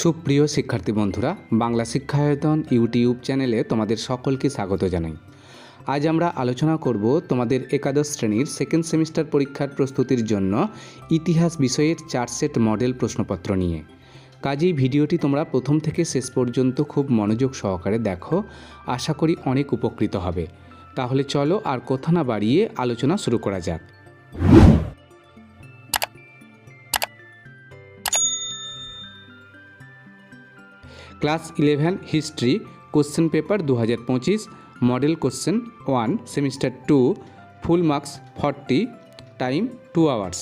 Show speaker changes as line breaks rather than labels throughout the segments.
সুপ্রিয় শিক্ষার্থী বন্ধুরা, বাংলা শিক্ষায়তন ইউটিউব চ্যানেলে তোমাদের সকলকে স্বাগত জানাই। আজ আমরা আলোচনা করব তোমাদের একাদশ শ্রেণির সেকেন্ড সেমিস্টার পরীক্ষার প্রস্তুতির জন্য ইতিহাস বিষয়ের চার সেট মডেল প্রশ্নপত্র নিয়ে। কাজেই ভিডিওটি তোমরা প্রথম থেকে শেষ পর্যন্ত খুব মনোযোগ সহকারে দেখো, আশা করি অনেক উপকৃত হবে। তাহলে চলো আর কথা না বাড়িয়ে আলোচনা শুরু করা যাক। Class eleven history, question paper দু হাজার পঁচিশ, model question one, semester two, full marks forty, time two hours.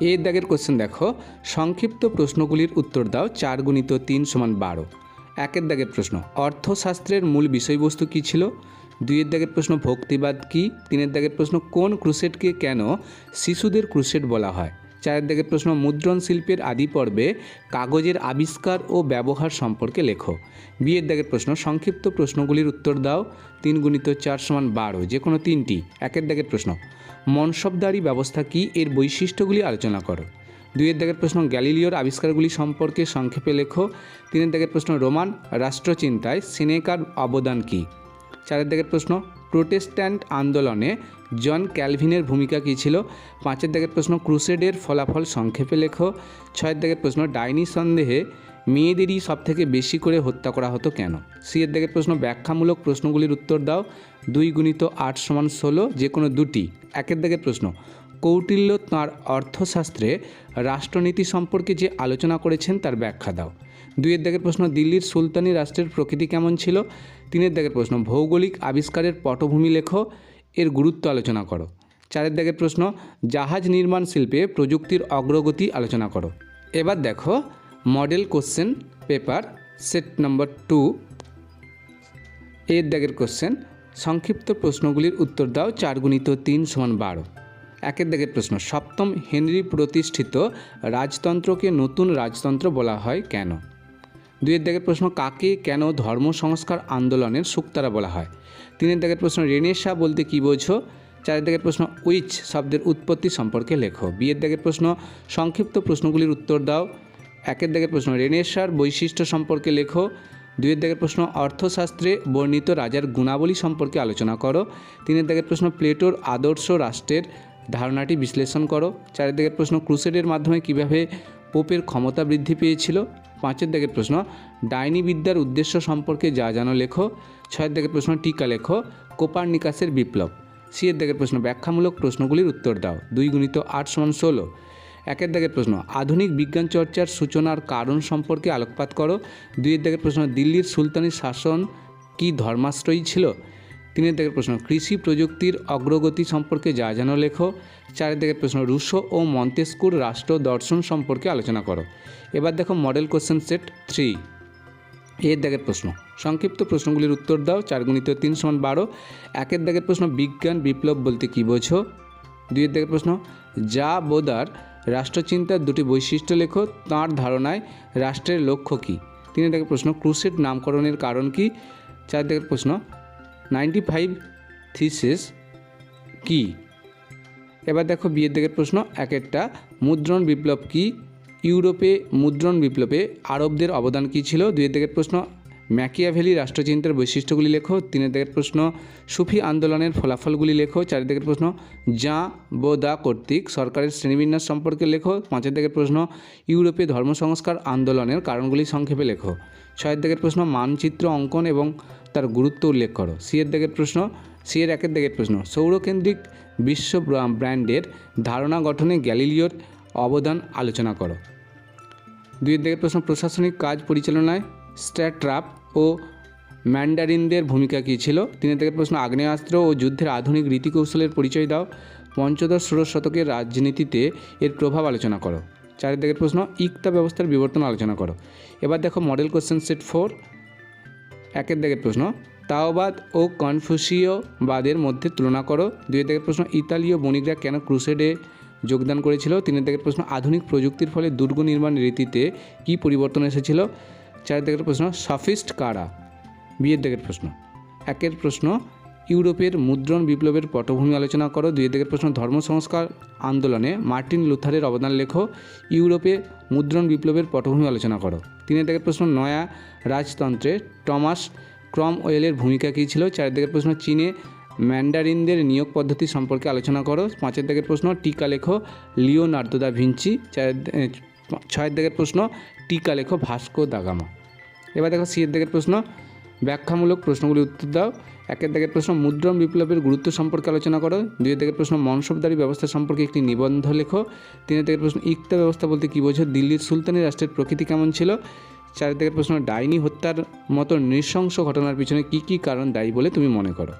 এর দাগের কোশ্চেন দেখো, সংক্ষিপ্ত প্রশ্নগুলির উত্তর দাও চার গুণিত তিন সমান বারো। একের দাগের প্রশ্ন, অর্থশাস্ত্রের মূল বিষয়বস্তু কী ছিল? দুইয়ের দাগের প্রশ্ন, ভক্তিবাদ কী? তিনের দাগের প্রশ্ন, কোন ক্রুসেটকে কেন শিশুদের ক্রুসেট বলা হয়? চারের দাগের প্রশ্ন, মুদ্রণ শিল্পের আদি পর্বে কাগজের আবিষ্কার ও ব্যবহার সম্পর্কে লেখো। বিয়ের দাগের প্রশ্ন, সংক্ষিপ্ত প্রশ্নগুলির উত্তর দাও। তিন গুণিত চার সমান বারো যে কোনো তিনটি। একের দাগের প্রশ্ন, মনসবদারি ব্যবস্থা কী এর বৈশিষ্ট্যগুলি আলোচনা করো? দুইয়ের দাগের প্রশ্ন, গ্যালিলিওর আবিষ্কারগুলি সম্পর্কে সংক্ষেপে লেখো। তিনের দাগের প্রশ্ন, রোমান রাষ্ট্রচিন্তায় সিনেকার অবদান কী? চারের দাগের প্রশ্ন, প্রোটেস্ট্যান্ট আন্দোলনে জন ক্যালভিনের ভূমিকা কী ছিল? পাঁচের দাগের প্রশ্ন, ক্রুসেডের ফলাফল সংক্ষেপে লেখো। ছয়ের দাগের প্রশ্ন, ডাইনি সন্দেহে মেয়েদেরই সব থেকে বেশি করে হত্যা করা হতো কেন? সিয়ের দাগের প্রশ্ন, ব্যাখ্যামূলক প্রশ্নগুলির উত্তর দাও। দুই গুণিত আট সমান ষোলো যে কোনো দুটি। একের দাগের প্রশ্ন, কৌটিল্য তাঁর অর্থশাস্ত্রে রাষ্ট্রনীতি সম্পর্কে যে আলোচনা করেছেন তার ব্যাখ্যা দাও। দুইয়ের দাগের প্রশ্ন, দিল্লির সুলতানি রাষ্ট্রের প্রকৃতি কেমন ছিল? তিনের দাগের প্রশ্ন, ভৌগোলিক আবিষ্কারের পটভূমি লেখ, এর গুরুত্ব আলোচনা করো। চারের দাগের প্রশ্ন, জাহাজ নির্মাণ শিল্পে প্রযুক্তির অগ্রগতি আলোচনা করো। এবার দেখো model question paper set number two এর দাগের কোশ্চেন সংক্ষিপ্ত প্রশ্নগুলির উত্তর দাও, চার গুণিত তিন সমান বারো। একের দাগের প্রশ্ন, সপ্তম হেনরি প্রতিষ্ঠিত রাজতন্ত্রকে নতুন রাজতন্ত্র বলা হয় কেন? দুইয়ের দাগের প্রশ্ন কাকে কেন ধর্ম সংস্কার আন্দোলনের সুক্তারা বলা হয়? তিনের দাগের প্রশ্ন রেনেসা বলতে কী বোঝো? চারের দাগের প্রশ্ন উইচ শব্দের উৎপত্তি সম্পর্কে লেখো। বিয়ের দাগের প্রশ্ন সংক্ষিপ্ত প্রশ্নগুলির উত্তর দাও। একের দাগের প্রশ্ন রেনেসার বৈশিষ্ট্য সম্পর্কে লেখো। দুইয়ের দাগের প্রশ্ন অর্থশাস্ত্রে বর্ণিত রাজার গুণাবলী সম্পর্কে আলোচনা করো। তিনের দাগের প্রশ্ন প্লেটোর আদর্শ রাষ্ট্রের ধারণাটি বিশ্লেষণ করো। চারের দাগের প্রশ্ন ক্রুসেডের মাধ্যমে কীভাবে পোপের ক্ষমতা বৃদ্ধি পেয়েছিল? পাঁচের দাগের প্রশ্ন, ডাইনি বিদ্যার উদ্দেশ্য সম্পর্কে যা জানো লেখো। ছয়ের দাগের প্রশ্ন, টিকা লেখো। কোপার নিকাসের বিপ্লব। সিয়ের দাগের প্রশ্ন, ব্যাখ্যামূলক প্রশ্নগুলির উত্তর দাও। দুই গুণিত আট সমান ষোলো। একের দাগের প্রশ্ন, আধুনিক বিজ্ঞান চর্চার সূচনার কারণ সম্পর্কে আলোকপাত করো। দুইয়ের দাগের প্রশ্ন, দিল্লির সুলতানি শাসন কি ধর্মাশ্রয়ী ছিল? তিনের দিকের প্রশ্ন, কৃষি প্রযুক্তির অগ্রগতি সম্পর্কে যা জানো লেখো। চারের দিকের প্রশ্ন, রুশো ও মন্তেস্কুর রাষ্ট্র দর্শন সম্পর্কে আলোচনা করো। এবার দেখো মডেল কোশ্চেন সেট থ্রি এর দাগের প্রশ্ন, সংক্ষিপ্ত প্রশ্নগুলির উত্তর দাও, চার গুণিত তিন সমান বারো। একের দাগের প্রশ্ন, বিজ্ঞান, বিপ্লব বলতে কী বোঝো? দুইয়ের দাগের প্রশ্ন, যা বোদার রাষ্ট্রচিন্তার দুটি বৈশিষ্ট্য লেখো, তাঁর ধারণায় রাষ্ট্রের লক্ষ্য কী? তিনের দাগের প্রশ্ন, ক্রুসেড নামকরণের কারণ কি? চার দাগের প্রশ্ন নাইনটি ফাইভ থিসিস কী? এবার দেখো বিয়ের দিকের প্রশ্ন, এক একটা। মুদ্রণ বিপ্লব কি? ইউরোপে মুদ্রণ বিপ্লবে আরবদের অবদান কী ছিল? দুইয়ের দিকের প্রশ্ন ম্যাকিয়াভেলি রাষ্ট্রচিন্তার বৈশিষ্ট্যগুলি লেখো তিনের দিকের প্রশ্ন, সুফি আন্দোলনের ফলাফলগুলি লেখো চার দিকের প্রশ্ন জা বোদা কর্তৃক সরকারের শ্রেণীবিন্যাস সম্পর্কে লেখো পাঁচের দিকের প্রশ্ন, ইউরোপে ধর্ম সংস্কার আন্দোলনের কারণগুলি সংক্ষেপে লেখো ছয়ের দিকের প্রশ্ন, মানচিত্র অঙ্কন এবং তার গুরুত্ব উল্লেখ করো সিয়ের দিকের প্রশ্ন সিয়ের একের দিকের প্রশ্ন, সৌরকেন্দ্রিক বিশ্ব ব্র্যান্ডের ধারণা গঠনে গ্যালিলিওর অবদান আলোচনা করো দুইয়ের দিকের প্রশ্ন, প্রশাসনিক কাজ পরিচালনায় স্ট্যাট্রাপ ও ম্যান্ডারিনদের ভূমিকা কী ছিল? তিনের দিকের প্রশ্ন, আগ্নেয়াস্ত্র ও যুদ্ধের আধুনিক রীতিকৌশলের পরিচয় দাও। পঞ্চদশ ষোড়শ শতকের রাজনীতিতে এর প্রভাব আলোচনা করো। চারের দিকের প্রশ্ন, ইকতা ব্যবস্থার বিবর্তন আলোচনা করো। এবার দেখো মডেল কোশ্চেন সেট ফোর একের দিকের প্রশ্ন, তাওবাদ ও কনফুসীয়বাদের মধ্যে তুলনা করো। দুই দিকের প্রশ্ন, ইতালীয় বণিকরা কেন ক্রুসেডে যোগদান করেছিল? তিনের দিকের প্রশ্ন, আধুনিক প্রযুক্তির ফলে দুর্গ নির্মাণ রীতিতে কী পরিবর্তন এসেছিল? চার দিকের প্রশ্ন, সফিস্ট কারা? বিয়ের দিকের প্রশ্ন। একের প্রশ্ন, ইউরোপের মুদ্রণ বিপ্লবের পটভূমি আলোচনা করো। দুই দিকের প্রশ্ন, ধর্ম সংস্কার আন্দোলনে মার্টিন লুথারের অবদান লেখো। ইউরোপে মুদ্রণ বিপ্লবের পটভূমি আলোচনা করো। তিনের দিকের প্রশ্ন, নয়া রাজতন্ত্রে টমাস ক্রমওয়েলের ভূমিকা কী ছিল? চার দিকের প্রশ্ন, চীনে ম্যান্ডারিনদের নিয়োগ পদ্ধতি সম্পর্কে আলোচনা করো। পাঁচের দিকের প্রশ্ন, টিকা লেখো লিওনার্দো দা ভিঞ্চি। চার ছয়ের দিকের প্রশ্ন, টিকা লেখো ভাস্কো দাগামা এবার দেখো সিয়ের দিকের প্রশ্ন, ব্যাখ্যামূলক প্রশ্নগুলি উত্তর দাও। একের দিকের প্রশ্ন, মুদ্রণ বিপ্লবের গুরুত্ব সম্পর্কে আলোচনা করো। দুইয়ের দিকের প্রশ্ন, মনসবদারি ব্যবস্থা সম্পর্কে একটি নিবন্ধ লেখো। তিনের দিকের প্রশ্ন, ইকতা ব্যবস্থা বলতে কী বোঝো? দিল্লির সুলতানি রাষ্ট্রের প্রকৃতি কেমন ছিল? চারের দিকের প্রশ্ন, ডাইনি হত্যার মতো নৃশংস ঘটনার পিছনে কী কী কারণ দায়ী বলে তুমি মনে করো?